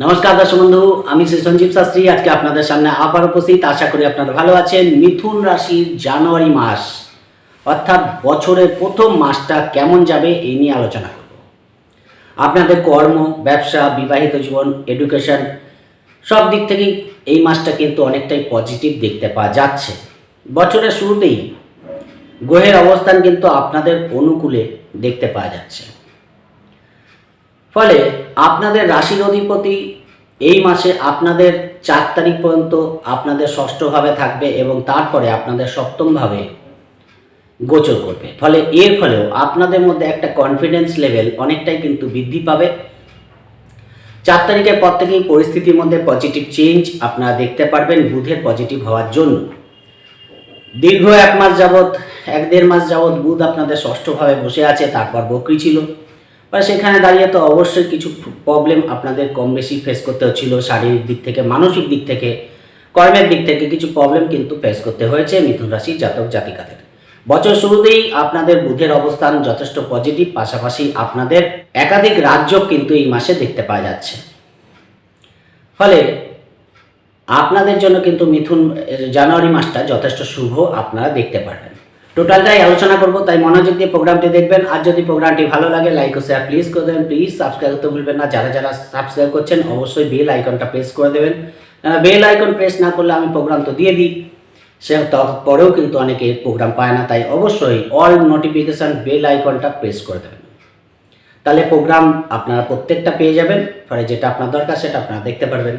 নমস্কার দর্শক বন্ধু, আমি শ্রী সঞ্জীব শাস্ত্রী। আজকে আপনাদের সামনে আবার উপস্থিত। আশা করি আপনারা ভালো আছেন। মিথুন রাশির জানুয়ারি মাস, অর্থাৎ বছরের প্রথম মাসটা কেমন যাবে এই নিয়ে আলোচনা করব। আপনাদের কর্ম, ব্যবসা, বিবাহিত জীবন এডুকেশন সব দিক থেকেই এই মাসটা কিন্তু অনেকটাই পজিটিভ দেখতে পাওয়া যাচ্ছে। বছরের শুরুতেই গ্রহের অবস্থান কিন্তু আপনাদের অনুকূলে দেখতে পাওয়া যাচ্ছে। ফলে আপনাদের রাশির অধিপতি এই মাসে আপনাদের চার তারিখ পর্যন্ত আপনাদের ষষ্ঠভাবে থাকবে এবং তারপরে আপনাদের সপ্তমভাবে গোচর করবে। ফলে এর ফলেও আপনাদের মধ্যে একটা কনফিডেন্স লেভেল অনেকটাই কিন্তু বৃদ্ধি পাবে। চার তারিখের পর থেকেই পরিস্থিতির মধ্যে পজিটিভ চেঞ্জ আপনারা দেখতে পারবেন, বুধের পজিটিভ হওয়ার জন্য। দীর্ঘ এক মাস যাবৎ, এক দেড় মাস যাবৎ বুধ আপনাদের ষষ্ঠভাবে বসে আছে, তারপর বকরি ছিল। বা সেখানে দাঁড়িয়ে তো অবশ্যই কিছু প্রবলেম আপনাদের কম বেশি ফেস করতে হচ্ছিল, শারীরিক দিক থেকে, মানসিক দিক থেকে, কর্মের দিক থেকে কিছু প্রবলেম কিন্তু ফেস করতে হয়েছে মিথুন রাশির জাতক জাতিকাদের। বছর শুরুতেই আপনাদের বুধের অবস্থান যথেষ্ট পজিটিভ পাশাপাশি আপনাদের একাধিক রাজ্য কিন্তু এই মাসে দেখতে পাওয়া যাচ্ছে। ফলে আপনাদের জন্য কিন্তু মিথুন, জানুয়ারি মাসটা যথেষ্ট শুভ, আপনারা দেখতে পারবেন। টোটালটাই আলোচনা করব, তাই মনোযোগ দিয়ে প্রোগ্রামটি দেখবেন। আর যদি প্রোগ্রামটি ভালো লাগে লাইক ও শেয়ার প্লিজ করে দেবেন। প্লিজ সাবস্ক্রাইব করতে ভুলবেন না। যারা যারা সাবস্ক্রাইব করছেন, অবশ্যই বেল আইকনটা প্রেস করে দেবেন। বেল আইকন প্রেস না করলে আমি প্রোগ্রাম তো দিয়ে দিই। সে তারপরেও কিন্তু অনেকে প্রোগ্রাম পায় না, তাই অবশ্যই অল নোটিফিকেশান বেল আইকনটা প্রেস করে দেবেন। তাহলে প্রোগ্রাম আপনারা প্রত্যেকটা পেয়ে যাবেন। ফলে যেটা আপনার দরকার, সেটা আপনারা দেখতে পারবেন।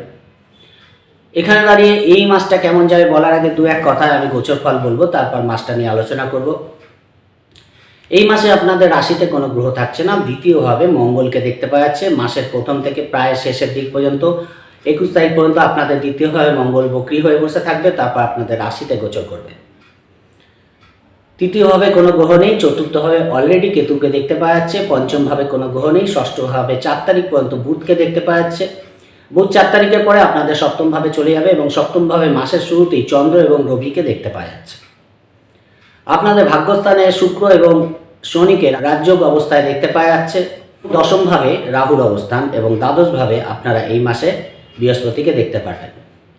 এখানে দাঁড়িয়ে এই মাসটা কেমন যাবে বলার আগে দু এক কথায় আমি গোচর ফল বলব, তারপর মাসটা নিয়ে আলোচনা করব। এই মাসে আপনাদের রাশিতে কোনো গ্রহ থাকছে না, দ্বিতীয়ভাবে মঙ্গলকে দেখতে পাওয়া যাচ্ছে। মাসের প্রথম থেকে প্রায় শেষের দিক পর্যন্ত, একুশ তারিখ পর্যন্ত আপনাদের দ্বিতীয়ভাবে মঙ্গল বক্রি হয়ে বসে থাকবে, তারপর আপনাদের রাশিতে গোচর করবে। তৃতীয়ভাবে কোনো গ্রহ নেই, চতুর্থভাবে অলরেডি কেতুকে দেখতে পাওয়া যাচ্ছে, পঞ্চমভাবে কোনো গ্রহ নেই, ষষ্ঠভাবে চার তারিখ পর্যন্ত বুধকে দেখতে পাওয়া যাচ্ছে। বুধ চার তারিখের পরে আপনাদের সপ্তমভাবে চলে যাবে এবং সপ্তমভাবে মাসের শুরুতেই চন্দ্র এবং রবিকে দেখতে পাওয়া যাচ্ছে। আপনাদের ভাগ্যস্থানে শুক্র এবং শনিকে রাজযোগ অবস্থায় দেখতে পাওয়া যাচ্ছে। দশমভাবে রাহুর অবস্থান এবং দ্বাদশভাবে আপনারা এই মাসে বৃহস্পতিকে দেখতে পারবেন।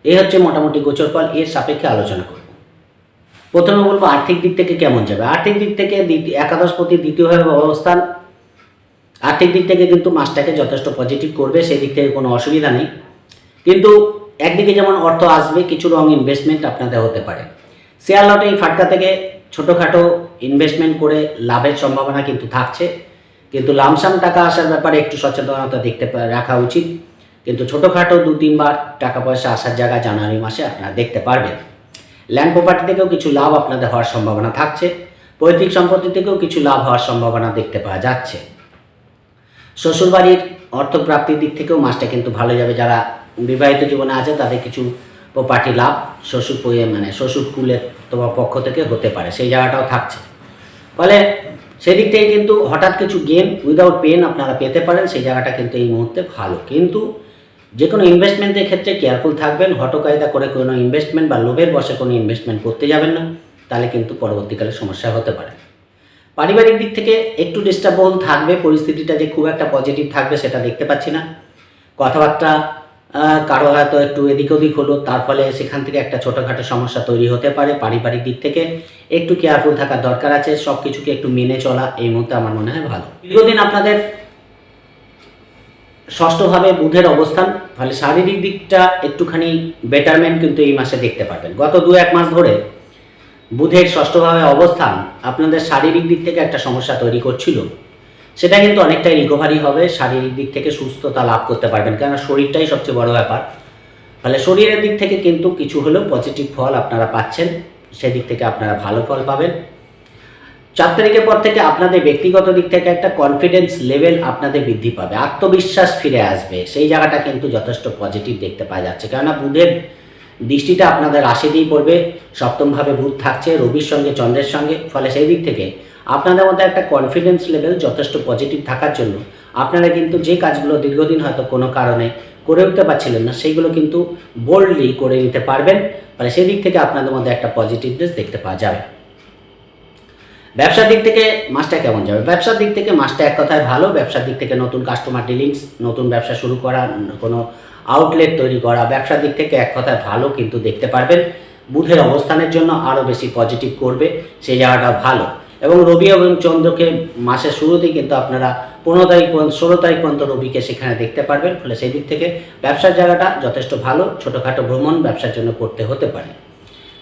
এই হচ্ছে মোটামুটি গোচরফল, এর সাপেক্ষে আলোচনা করব। প্রথমে বলব, আর্থিক দিক থেকে কেমন যাবে? আর্থিক দিক থেকে দ্বিতীয়- একাদশপতি দ্বিতীয়ভাবে অবস্থান আর্থিক দিক থেকে কিন্তু মাসটাকে যথেষ্ট পজিটিভ করবে, সেই দিক থেকে কোনো অসুবিধা নেই। কিন্তু একদিকে যেমন অর্থ আসবে, কিছু রং ইনভেস্টমেন্ট আপনাদের হতে পারে। শেয়ার লটে এই ফাটকা থেকে ছোটোখাটো ইনভেস্টমেন্ট করে লাভের সম্ভাবনা কিন্তু থাকছে। কিন্তু লামসাম টাকা আসার ব্যাপারে একটু সচেতনতা দেখতে রাখা উচিত। কিন্তু ছোটোখাটো দু, তিনবার টাকা পয়সা আসার জায়গা জানুয়ারি মাসে আপনারা দেখতে পারবেন। ল্যান্ড প্রপার্টি থেকেও কিছু লাভ আপনাদের হওয়ার সম্ভাবনা থাকছে। পৈতৃক সম্পত্তি থেকেও কিছু লাভ হওয়ার সম্ভাবনা দেখতে পাওয়া যাচ্ছে। শ্বশুরবাড়ির অর্থপ্রাপ্তির দিক থেকেও মাসটা কিন্তু ভালো যাবে। যারা বিবাহিত জীবনে আছে, তাদের কিছু প্রপার্টি লাভ শ্বশুর মানে শ্বশুর কুলের তোমার পক্ষ থেকে হতে পারে। সেই জায়গাটাও থাকছে। ফলে সেদিক থেকে কিন্তু হঠাৎ কিছু গেম উইদাউট পেন আপনারা পেতে পারেন। সেই জায়গাটা কিন্তু এই মুহূর্তে ভালো। কিন্তু যে কোনো ইনভেস্টমেন্টের ক্ষেত্রে কেয়ারফুল থাকবেন। হটকায়দা করে কোনো ইনভেস্টমেন্ট বা লোভের বসে কোনো ইনভেস্টমেন্ট করতে যাবেন না। তাহলে কিন্তু পরবর্তীকালে সমস্যা হতে পারে। পারিবারিক দিক থেকে একটু ডিস্টার্বল থাকবে, পরিস্থিতিটা যে খুব একটা পজিটিভ থাকবে সেটা দেখতে পাচ্ছি না। কথাবার্তা কারও হয়তো একটু এদিক ওদিক হলো, তার ফলে সেখান থেকে একটা ছোটোখাটো সমস্যা তৈরি হতে পারে পারিবারিক দিক থেকে। একটু কেয়ারফুল থাকার দরকার আছে সব কিছুকে একটু মেনে চলা, এই মুহূর্তে আমার মনে হয় ভালো। দীর্ঘদিন আপনাদের ষষ্ঠভাবে বুধের অবস্থান ফলে শারীরিক দিকটা একটুখানি বেটারমেন্ট কিন্তু এই মাসে দেখতে পারবেন। গত দু এক মাস ধরে বুধের ষষ্ঠভাবে অবস্থান আপনাদের শারীরিক দিক থেকে একটা সমস্যা তৈরি করছিল। সেটা কিন্তু অনেকটাই রিকভারি হবে, শারীরিক দিক থেকে সুস্থতা লাভ করতে পারবেন। কেননা শরীরটাই সবচেয়ে বড় ব্যাপার। ফলে শরীরের দিক থেকে কিন্তু কিছু হলেও পজিটিভ ফল আপনারা পাচ্ছেন, সেদিক থেকে আপনারা ভালো ফল পাবেন। চার তারিখের পর থেকে আপনাদের ব্যক্তিগত দিক থেকে একটা কনফিডেন্স লেভেল আপনাদের বৃদ্ধি পাবে, আত্মবিশ্বাস ফিরে আসবে। সেই জায়গাটা কিন্তু যথেষ্ট পজিটিভ দেখতে পাওয়া যাচ্ছে। কেননা বুধের দৃষ্টিটা আপনাদের রাশিতেই পড়বে। সপ্তমভাবে বুধ থাকছে, রবির সঙ্গে, চন্দ্রের সঙ্গে। ফলে সেই দিক থেকে আপনাদের মধ্যে একটা কনফিডেন্স লেভেল যথেষ্ট পজিটিভ থাকার জন্য আপনারা কিন্তু যে কাজগুলো দীর্ঘদিন হয়তো কোনো কারণে করে উঠতে পারছিলেন না সেইগুলো কিন্তু বোল্ডলি করে নিতে পারবেন। ফলে সেই দিক থেকে আপনাদের মধ্যে একটা পজিটিভনেস দেখতে পাওয়া যাবে। ব্যবসার দিক থেকে মাসটা কেমন যাবে? ব্যবসার দিক থেকে মাসটা এক কথায় ভালো। ব্যবসার দিক থেকে নতুন কাস্টমার ডিলিংস নতুন ব্যবসা শুরু করা, কোনো আউটলেট তৈরি করা, ব্যবসার দিক থেকে এক কথায় ভালো কিন্তু দেখতে পারবেন। বুধের অবস্থানের জন্য আরও বেশি পজিটিভ করবে, সেই জায়গাটা ভালো। এবং রবি এবং চন্দ্রকে মাসের শুরুতেই কিন্তু আপনারা পনেরো তারিখ পর্যন্ত, ষোলো তারিখ পর্যন্ত রবিকে সেখানে দেখতে পারবেন। ফলে সেই দিক থেকে ব্যবসার জায়গাটা যথেষ্ট ভালো, ছোটোখাটো ভ্রমণ ব্যবসার জন্য করতে হতে পারে।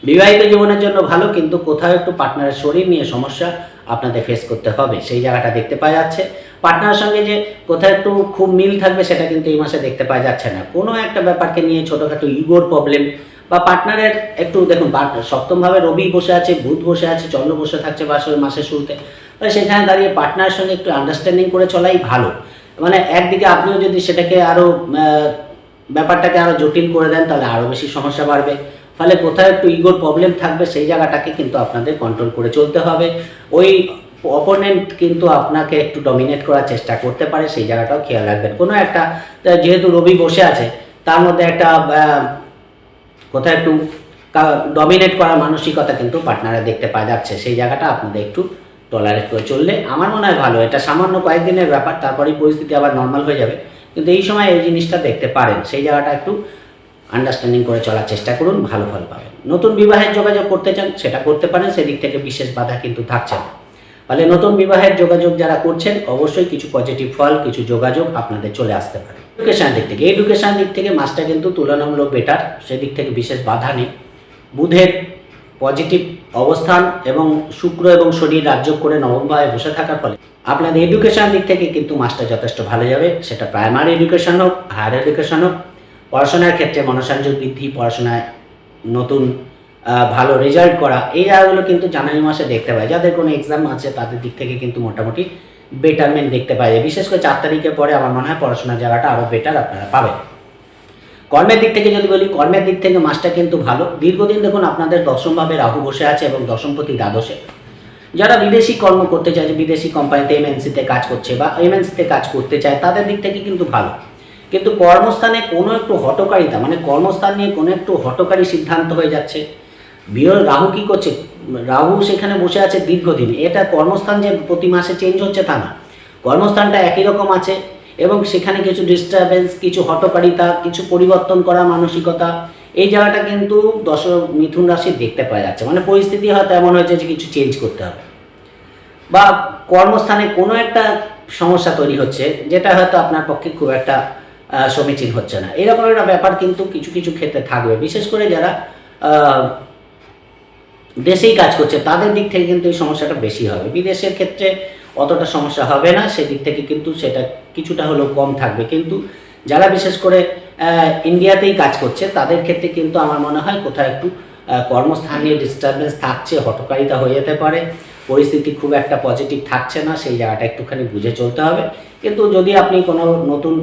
বিবাহিত জীবনের জন্য ভালো, কিন্তু কোথাও একটু পার্টনারের শরীর নিয়ে সমস্যা আপনাদের ফেস করতে হবে। সেই জায়গাটা দেখতে পাওয়া যাচ্ছে। পার্টনারের সঙ্গে যে কোথাও একটু খুব মিল থাকবে সেটা কিন্তু এই মাসে দেখতে পাওয়া যাচ্ছে না। কোনো একটা ব্যাপারকে নিয়ে ছোটোখাটো ইগোর প্রবলেম বা পার্টনারের একটু দেখুন সপ্তমভাবে রবি বসে আছে, বুধ বসে আছে, চন্দ্র বসে থাকছে মাসের শুরুতে। সেখানে দাঁড়িয়ে পার্টনারের সঙ্গে একটু আন্ডারস্ট্যান্ডিং করে চলাই ভালো। মানে একদিকে আপনিও যদি সেটাকে আরও ব্যাপারটাকে আরও জটিল করে দেন, তাহলে আরও বেশি সমস্যা বাড়বে। ফলে কোথাও একটু ইগোর প্রবলেম থাকবে, সেই জায়গাটাকে কিন্তু আপনাদের কন্ট্রোল করে চলতে হবে। ওই অপোনেন্ট কিন্তু আপনাকে একটু ডমিনেট করার চেষ্টা করতে পারে, সেই জায়গাটাও খেয়াল রাখবেন। কোনো একটা যেহেতু রবি বসে আছে, তার মধ্যে একটা কোথাও একটু ডমিনেট করার মানসিকতা কিন্তু পার্টনারে দেখতে পাওয়া যাচ্ছে। সেই জায়গাটা আপনাদের একটু টলারেট করে চললে আমার মনে হয় ভালো। এটা সামান্য কয়েকদিনের ব্যাপার, তারপরেই পরিস্থিতি আবার নর্মাল হয়ে যাবে। কিন্তু এই সময় এই জিনিসটা দেখতে পারেন। সেই জায়গাটা একটু আন্ডারস্ট্যান্ডিং করে চলার চেষ্টা করুন, ভালো ফল পাবেন। নতুন বিবাহের যোগাযোগ করতে চান, সেটা করতে পারেন। সেদিক থেকে বিশেষ বাধা কিন্তু থাকছে না। ফলে নতুন বিবাহের যোগাযোগ যারা করছেন, অবশ্যই কিছু পজিটিভ ফল, কিছু যোগাযোগ আপনাদের চলে আসতে পারে। এডুকেশান দিক থেকে এডুকেশান দিক থেকে মাসটা কিন্তু তুলনামূলক বেটার সেদিক থেকে বিশেষ বাধা নেই। বুধের পজিটিভ অবস্থান এবং শুক্র এবং শনি রাজ্য করে নবমভাবে বসে থাকার ফলে আপনাদের এডুকেশান দিক থেকে কিন্তু মাসটা যথেষ্ট ভালো যাবে। সেটা প্রাইমারি এডুকেশন হোক হায়ার এডুকেশন হোক। পড়াশোনার ক্ষেত্রে মনসংযোগ বৃদ্ধি, পড়াশোনায় নতুন ভালো রেজাল্ট করা। এই জায়গাগুলো কিন্তু জানুয়ারি মাসে দেখতে পাই। যাদের কোনো এক্সাম আছে, তাদের দিক থেকে কিন্তু মোটামুটি বেটারমেন্ট দেখতে পাই। যায়। বিশেষ করে চার তারিখের পরে আমার মনে হয় পড়াশোনার জায়গাটা আরও বেটার আপনারা পাবেন। কর্মের দিক থেকে যদি বলি, কর্মের দিক থেকে মাসটা কিন্তু ভালো। দীর্ঘদিন দেখুন, আপনাদের দশমভাবে রাহু বসে আছে এবং দশমপতি দ্বাদশে। যারা বিদেশি কর্ম করতে চায়, যে বিদেশি কোম্পানিতে এমএনসিতে কাজ করছে বা এমএনসিতে কাজ করতে চায়, তাদের দিক থেকে কিন্তু ভালো। কিন্তু কর্মস্থানে কোনো একটু হটকারিতা মানে কর্মস্থান নিয়ে কোনো একটু হটকারী সিদ্ধান্ত হয়ে যাচ্ছে। বিয় রাহু কি করছে? রাহু সেখানে বসে আছে দীর্ঘদিন। এটা কর্মস্থান যে প্রতি মাসে চেঞ্জ হচ্ছে তা না। কর্মস্থানটা একই রকম আছে এবং সেখানে কিছু ডিস্টারবেন্স কিছু হটকারিতা কিছু পরিবর্তন করা মানসিকতা, এই জায়গাটা কিন্তু দশ মিথুন রাশি দেখতে পাওয়া যাচ্ছে। মানে পরিস্থিতি হয়তো এমন হয়েছে যে কিছু চেঞ্জ করতে হবে। বা কর্মস্থানে কোনো একটা সমস্যা তৈরি হচ্ছে, যেটা হয়তো আপনার পক্ষে খুব একটা সমীচীন হচ্ছে না। এরকম একটা ব্যাপার কিন্তু কিছু কিছু ক্ষেত্রে থাকবে। বিশেষ করে যারা দেশেই কাজ করছে, তাদের দিক থেকে কিন্তু এই সমস্যাটা বেশি হবে। বিদেশের ক্ষেত্রে অতটা সমস্যা হবে না, সেদিক থেকে কিন্তু সেটা কিছুটা হলেও কম থাকবে। কিন্তু যারা বিশেষ করে ইন্ডিয়াতেই কাজ করছে, তাদের ক্ষেত্রে কিন্তু আমার মনে হয় কোথাও একটু কর্মস্থানীয় ডিস্টারবেন্স থাকছে হটকারিতা হয়ে যেতে পারে। পরিস্থিতি খুব একটা পজিটিভ থাকছে না, সেই জায়গাটা একটুখানি বুঝে চলতে হবে। কিন্তু যদি আপনি কোনো নতুন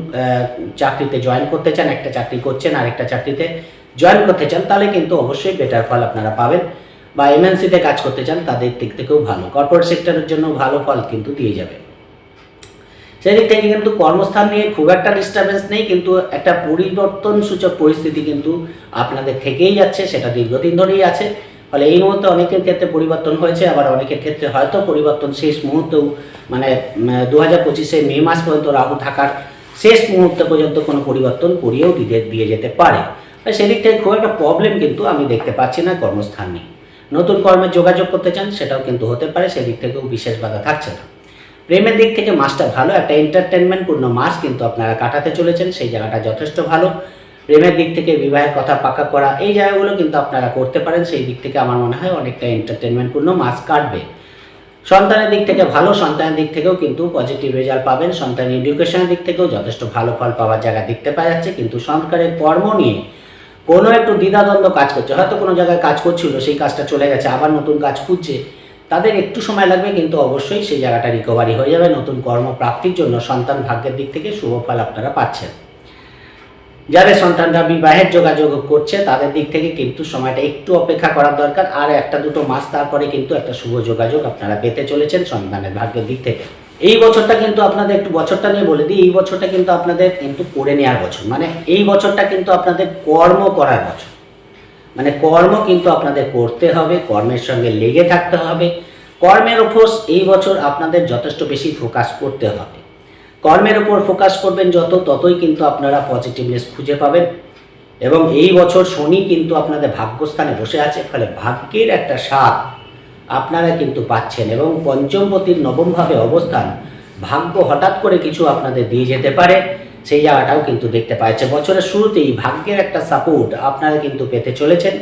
চাকরিতে জয়েন করতে চান, একটা চাকরি করছেন আর একটা চাকরিতে জয়েন করতে চান, তাহলে কিন্তু অবশ্যই বেটার ফল আপনারা পাবেন। বা এমএনসিতে কাজ করতে চান, তাদের দিক থেকেও ভালো। কর্পোরেট সেক্টরের জন্য ভালো ফল কিন্তু দিয়ে যাবে। সেদিক থেকে কিন্তু কর্মস্থান নিয়ে খুব একটা ডিস্টারবেন্স নেই, কিন্তু একটা পরিবর্তন সূচক পরিস্থিতি কিন্তু আপনাদের থেকেই যাচ্ছে, সেটা দীর্ঘদিন ধরেই আছে। ফলে এই মুহূর্তে অনেকের ক্ষেত্রে পরিবর্তন হয়েছে, আবার অনেকের ক্ষেত্রে হয়তো পরিবর্তন শেষ মুহূর্তেও মানে দু হাজার পঁচিশে মে মাস পর্যন্ত রাহু থাকার শেষ মুহূর্তে পর্যন্ত কোনো পরিবর্তন করিয়েও দিয়ে দিয়ে যেতে পারে। সেদিক থেকে খুব একটা প্রবলেম কিন্তু আমি দেখতে পাচ্ছি না কর্মস্থান নিয়ে। নতুন কর্মে যোগাযোগ করতে চান, সেটাও কিন্তু হতে পারে, সেদিক থেকেও বিশেষ বাধা থাকছে না। প্রেমের দিক থেকে মাসটা ভালো, একটা এন্টারটেনমেন্টপূর্ণ মাস কিন্তু আপনারা কাটাতে চলেছেন, সেই জায়গাটা যথেষ্ট ভালো। প্রেমের দিক থেকে বিবাহের কথা পাকা করা, এই জায়গাগুলো কিন্তু আপনারা করতে পারেন, সেই দিক থেকে আমার মনে হয় অনেকটা এন্টারটেনমেন্টপূর্ণ মাস কাটবে। সন্তানের দিক থেকে ভালো, সন্তানের দিক থেকেও কিন্তু পজিটিভ রেজাল্ট পাবেন সন্তান এডুকেশনের দিক থেকেও যথেষ্ট ভালো ফল পাওয়ার জায়গা দেখতে পাওয়া যাচ্ছে, কিন্তু সরকারের কর্ম নিয়ে কোনো একটু দ্বিধাদ্বন্দ্ব কাজ করছে, হয়তো কোনো জায়গায় কাজ করছিল, সেই কাজটা চলে গেছে, আবার নতুন কাজ খুঁজছে, তাদের একটু সময় লাগবে, কিন্তু অবশ্যই সেই জায়গাটা রিকভারি হয়ে যাবে, নতুন কর্মপ্রাপ্তির জন্য সন্তান ভাগ্যের দিক থেকে শুভ ফল আপনারা পাচ্ছেন। যাদের সন্তানরা বিবাহের যোগাযোগ করছে, তাদের দিক থেকে কিন্তু সময়টা একটু অপেক্ষা করার দরকার, আর একটা দুটো মাস তারপরে কিন্তু একটা শুভ যোগাযোগ আপনারা পেতে চলেছেন সন্তানের ভাগ্যের দিক থেকে। এই বছরটা কিন্তু আপনাদের একটু বছরটা নিয়ে বলে দিই, এই বছরটা কিন্তু আপনাদের কিন্তু করে নেওয়ার বছর। মানে এই বছরটা কিন্তু আপনাদের কর্ম করার বছর। মানে কর্ম কিন্তু আপনাদের করতে হবে, কর্মের সঙ্গে লেগে থাকতে হবে। কর্মের ওপর এই বছর আপনাদের যথেষ্ট বেশি ফোকাস করতে হবে। কর্মের ওপর ফোকাস করবেন যত, ততই কিন্তু আপনারা পজিটিভনেস খুঁজে পাবেন। এবং এই বছর শনি কিন্তু আপনাদের ভাগ্যস্থানে বসে আছে, ফলে ভাগ্যের একটা স্বাদ আপনারা কিন্তু পাচ্ছেন এবং পঞ্চমপতির নবমভাবে অবস্থান ভাগ্য হঠাৎ করে কিছু আপনাদের দিয়ে যেতে পারে, সেই জায়গাটাও কিন্তু দেখতে পাচ্ছে। বছরের শুরুতেই ভাগ্যের একটা সাপোর্ট আপনারা কিন্তু পেতে চলেছেন।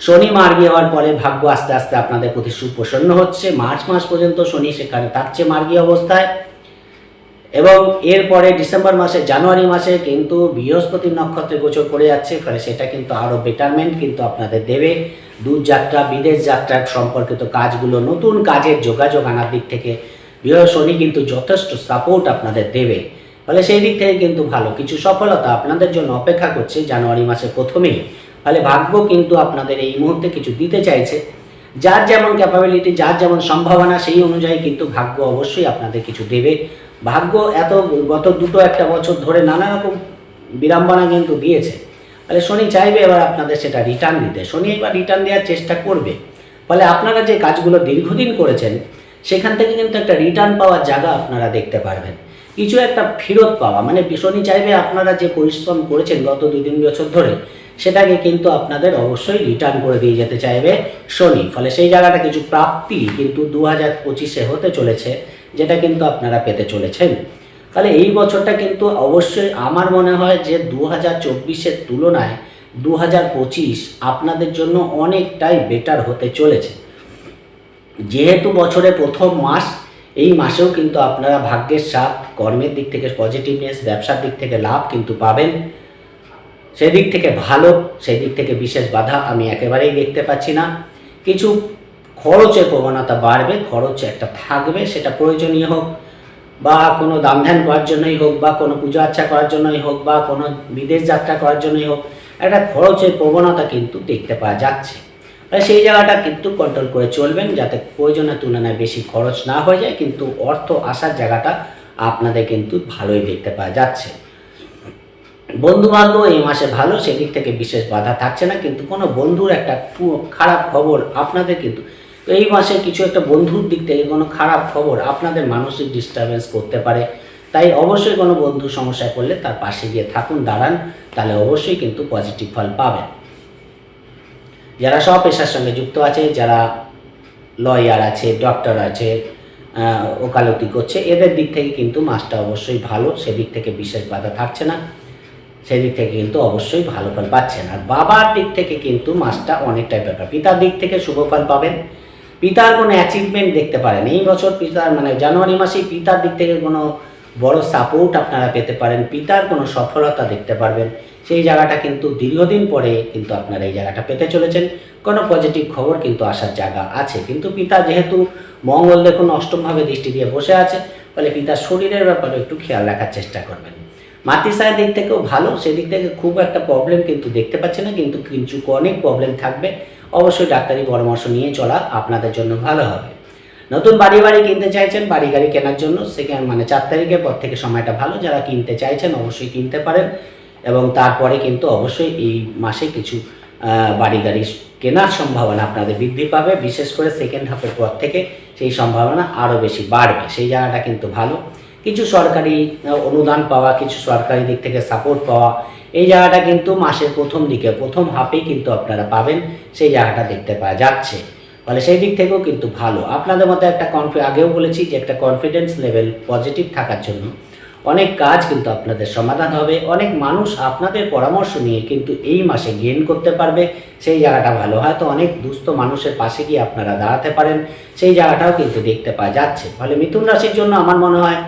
শনি মার্গী হওয়ার পরে ভাগ্য আস্তে আস্তে আপনাদের প্রতি সুপ্রসন্ন হচ্ছে। মার্চ মাস পর্যন্ত শনি সেখানে থাকছে মার্গী অবস্থায়। এবং এরপরে ডিসেম্বর মাসে, জানুয়ারি মাসে কিন্তু বৃহস্পতি নক্ষত্রে গোচর করে যাচ্ছে। ফলে সেটা কিন্তু আরও বেটারমেন্ট কিন্তু আপনাদের দেবে। দূর যাত্রা, বিদেশ যাত্রার সম্পর্কিত কাজগুলো, নতুন কাজের যোগাযোগ আনার দিক থেকে বৃহ শনি কিন্তু যথেষ্ট সাপোর্ট আপনাদের দেবে। ফলে সেই দিক থেকে কিন্তু ভালো। কিছু সফলতা আপনাদের জন্য অপেক্ষা করছে জানুয়ারি মাসের প্রথমেই। ফলে ভাগ্য কিন্তু আপনাদের এই মুহূর্তে কিছু দিতে চাইছে। যার যেমন ক্যাপাবিলিটি যার যেমন সম্ভাবনা, সেই অনুযায়ী কিন্তু ভাগ্য অবশ্যই আপনাদের কিছু দেবে। ভাগ্য এত গত দুটো একটা বছর ধরে নানা রকম বিড়ম্বনা কিন্তু দিয়েছে। তাহলে শনি চাইবে এবার আপনাদের সেটা রিটার্ন দিতে। শনি এবার রিটার্ন দেওয়ার চেষ্টা করবে। ফলে আপনারা যে কাজগুলো দীর্ঘদিন করেছেন, সেখান থেকে কিন্তু একটা রিটার্ন পাওয়ার জায়গা আপনারা দেখতে পারবেন। কিছু একটা ফেরত পাওয়া মানে শনি চাইবে আপনারা যে পরিশ্রম করেছেন গত দুই তিন বছর ধরে, সেটাকে কিন্তু আপনাদের অবশ্যই রিটার্ন করে দিয়ে যেতে চাইবে শনি। ফলে সেই জায়গাটা কিছু প্রাপ্তি কিন্তু দু হাজার পঁচিশে হতে চলেছে, যেটা কিন্তু আপনারা পেতে চলেছেন। তাহলে এই বছরটা কিন্তু অবশ্যই আমার মনে হয় যে দু হাজার চব্বিশের তুলনায় দু হাজার পঁচিশ আপনাদের জন্য অনেকটাই বেটার হতে চলেছে। যেহেতু বছরে প্রথম মাস, এই মাসেও কিন্তু আপনারা ভাগ্যের সাথ কর্মের দিক থেকে পজিটিভনেস ব্যবসার দিক থেকে লাভ কিন্তু পাবেন। সেদিক থেকে ভালো, সেদিক থেকে বিশেষ বাধা আমি একেবারেই দেখতে পাচ্ছি না। কিছু খরচের প্রবণতা বাড়বে, খরচ একটা থাকবে, সেটা প্রয়োজনীয় হোক। বা কোনো দাম ধ্যান করার জন্যই হোক বা কোনো পুজো আচ্ছা করার জন্যই হোক বা কোনো বিদেশ যাত্রা করার জন্যই হোক, একটা খরচের প্রবণতা কিন্তু দেখতে পাওয়া যাচ্ছে। সেই জায়গাটা কিন্তু কন্ট্রোল করে চলবেন যাতে প্রয়োজনের তুলনায় বেশি খরচ না হয়ে যায়, কিন্তু অর্থ আসার জায়গাটা আপনাদের কিন্তু ভালোই দেখতে পাওয়া যাচ্ছে। বন্ধু বান্ধব এই মাসে ভালো, সেদিক থেকে বিশেষ বাধা থাকছে না, কিন্তু কোনো বন্ধুর একটা খারাপ খবর আপনাদের কিন্তু এই মাসে কিছু একটা বন্ধুর দিক থেকে কোনো খারাপ খবর আপনাদের মানসিক ডিস্টারবেন্স করতে পারে, তাই অবশ্যই কোনো বন্ধু সমস্যায় পড়লে তার পাশে গিয়ে থাকুন, দাঁড়ান, তাহলে অবশ্যই কিন্তু পজিটিভ ফল পাবেন। যারা সব পেশার সঙ্গে যুক্ত আছে, যারা লয়ার আছে ডক্টর আছে ওকালতি করছে, এদের দিক থেকে কিন্তু মাসটা অবশ্যই ভালো, সেদিক থেকে বিশেষ বাধা থাকছে না, সেদিক থেকে কিন্তু অবশ্যই ভালো ফল পাচ্ছেন। আর বাবার দিক থেকে কিন্তু মাসটা অনেকটাই ব্যাপার। পিতার দিক থেকে শুভ ফল পাবেন পিতার কোনো অ্যাচিভমেন্ট দেখতে পারেন। এই বছর পিতার মানে জানুয়ারি মাসেই পিতার দিক থেকে কোনো বড় সাপোর্ট আপনারা পেতে পারেন, পিতার কোনো সফলতা দেখতে পারবেন। সেই জায়গাটা কিন্তু দীর্ঘদিন পরে কিন্তু আপনারা এই জায়গাটা পেতে চলেছেন। কোনো পজিটিভ খবর কিন্তু আসার জায়গা আছে। কিন্তু পিতা যেহেতু মঙ্গল দেখুন অষ্টমভাবে দৃষ্টি দিয়ে বসে আছে, ফলে পিতার শরীরের ব্যাপারে একটু খেয়াল রাখার চেষ্টা করবেন। মাতৃসায়ের দিক থেকেও ভালো, সেদিক থেকে খুব একটা প্রবলেম কিন্তু দেখতে পাচ্ছি না, কিন্তু কিছু অনেক প্রবলেম থাকবে। অবশ্যই ডাক্তারি পরামর্শ নিয়ে চলা আপনাদের জন্য ভালো হবে। নতুন বাড়ি বাড়ি কিনতে চাইছেন, বাড়ি গাড়ি কেনার জন্য সেখানে মানে চার তারিখের পর থেকে সময়টা ভালো। যারা কিনতে চাইছেন অবশ্যই কিনতে পারেন এবং তারপরে কিন্তু অবশ্যই এই মাসে কিছু বাড়ি গাড়ি কেনার সম্ভাবনা আপনাদের বৃদ্ধি পাবে। বিশেষ করে সেকেন্ড হাফের পর থেকে সেই সম্ভাবনা আরও বেশি বাড়বে। সেই জায়গাটা কিন্তু ভালো। কিছু সরকারি অনুদান পাওয়া, কিছু সরকারি দিক থেকে সাপোর্ট পাওয়া, এই জায়গাটা কিন্তু মাসের প্রথম দিকে, প্রথম হাফেই কিন্তু আপনারা পাবেন, সেই জায়গাটা দেখতে পাওয়া যাচ্ছে। ফলে সেই দিক থেকেও কিন্তু ভালো। আপনাদের মধ্যে একটা কনফি আগেও বলেছি যে একটা কনফিডেন্স লেভেল পজিটিভ থাকার জন্য অনেক কাজ কিন্তু আপনাদের সমাধান হবে। অনেক মানুষ আপনাদের পরামর্শ নিয়ে কিন্তু এই মাসে গেন করতে পারবে। সেই জায়গাটা ভালো। হয়তো অনেক দুস্থ মানুষের পাশে গিয়ে আপনারা দাঁড়াতে পারেন। সেই জায়গাটাও কিন্তু দেখতে পাওয়া যাচ্ছে। ফলে মিথুন রাশির জন্য আমার মনে হয়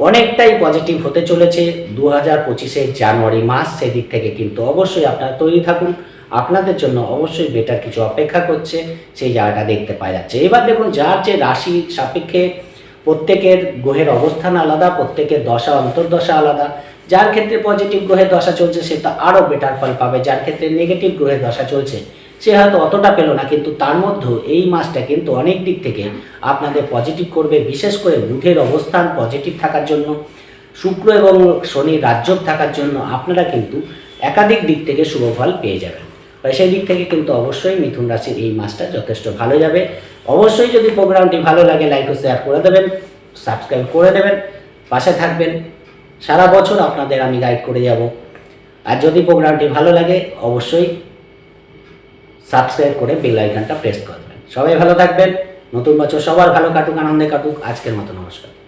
অনেকটাই পজিটিভ হতে চলেছে। দু হাজার পঁচিশের জানুয়ারি মাস, সেদিক থেকে কিন্তু অবশ্যই আপনারা তৈরি থাকুন। আপনাদের জন্য অবশ্যই বেটার কিছু অপেক্ষা করছে, সেই জায়গাটা দেখতে পাওয়া যাচ্ছে। এবার দেখুন, যার যে রাশি সাপেক্ষে প্রত্যেকের গ্রহের অবস্থান আলাদা, প্রত্যেকের দশা, অন্তর্দশা আলাদা। যার ক্ষেত্রে পজিটিভ গ্রহের দশা চলছে, সে তো আরও বেটার ফল পাবে। যার ক্ষেত্রে নেগেটিভ গ্রহের দশা চলছে সে হয়তো অতটা পেল না, কিন্তু তার মধ্যেও এই মাসটা কিন্তু অনেক দিক থেকে আপনাদের পজিটিভ করবে, বিশেষ করে বুধের অবস্থান পজিটিভ থাকার জন্য, শুক্র এবং শনি রাজ্যক থাকার জন্য আপনারা কিন্তু একাধিক দিক থেকে শুভ ফল পেয়ে যাবেন। সেই দিক থেকে কিন্তু অবশ্যই মিথুন রাশির এই মাসটা যথেষ্ট ভালো যাবে। অবশ্যই যদি প্রোগ্রামটি ভালো লাগে লাইক ও শেয়ার করে দেবেন সাবস্ক্রাইব করে দেবেন, পাশে থাকবেন। সারা বছর আপনাদের আমি গাইড করে যাব। আর যদি প্রোগ্রামটি ভালো লাগে, অবশ্যই সাবস্ক্রাইব করে বেল আইকনটা প্রেস করবেন সবাই ভালো থাকবেন। নতুন বছর সবার ভালো কাটুক, আনন্দে কাটুক। আজকের মতো নমস্কার।